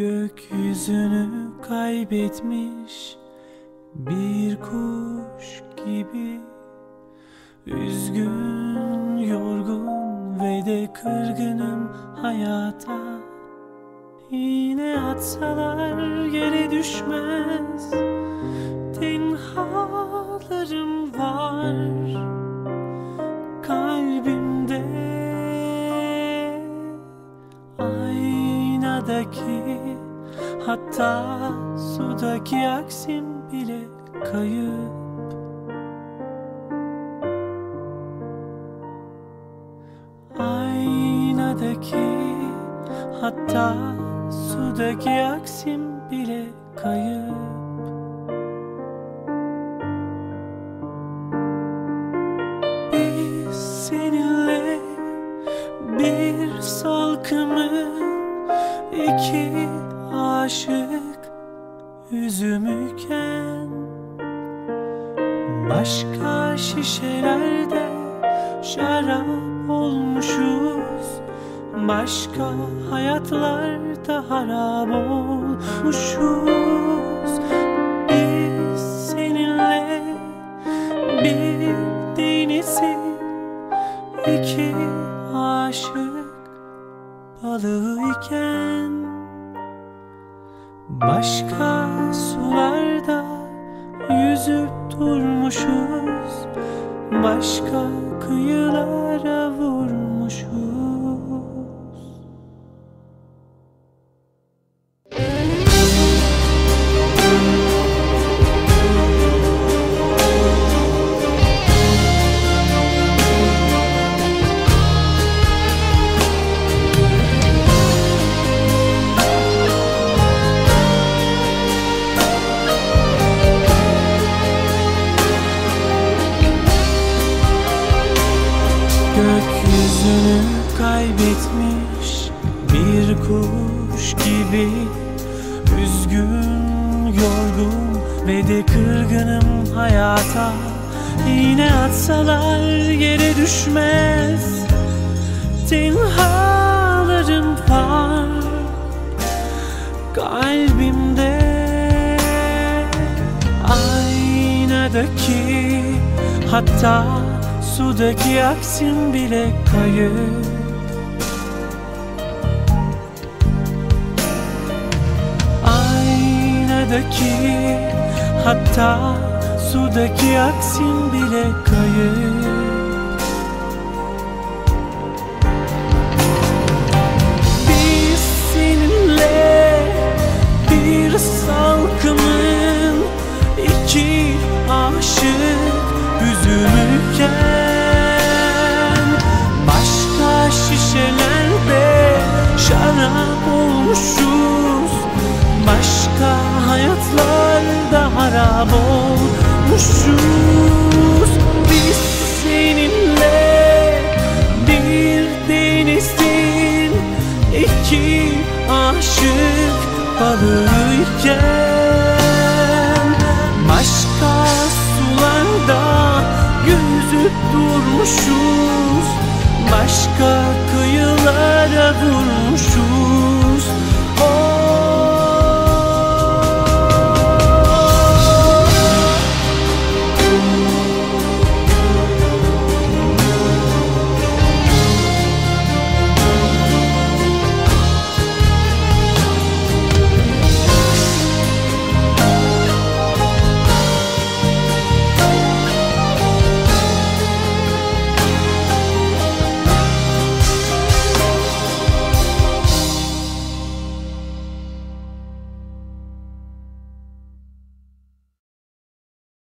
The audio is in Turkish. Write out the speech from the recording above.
Gökyüzünü kaybetmiş bir kuş gibi. Üzgün, yorgun ve de kırgınım hayata. Yine atsalar yere düşmez Aynadaki hatta sudaki aksim bile kayıp. Aynadaki hatta sudaki aksim bile kayıp aşık üzümüken. Başka şişelerde şarap olmuşuz. Başka hayatlarda harap olmuşuz. Biz seninle bir denizin iki aşık balığıyken Başka sularda yüzüp durmuşuz. Başka kıyılara vurmuşuz Gökyüzünü kaybetmiş bir kuş gibi. Üzgün, yorgun ve de kırgınım hayata. Yine atsalar yere düşmez. Tenhalarım var kalbimde. Aynadaki hatta sudaki aksim bile kayıp. Aynadaki hatta sudaki aksim bile kayıp hayatlarda harap olmuşuz. Biz seninle bir denizin iki aşık balığıyken Başka sularda yüzüp durmuşuz. Başka kıyılara vurmuşuz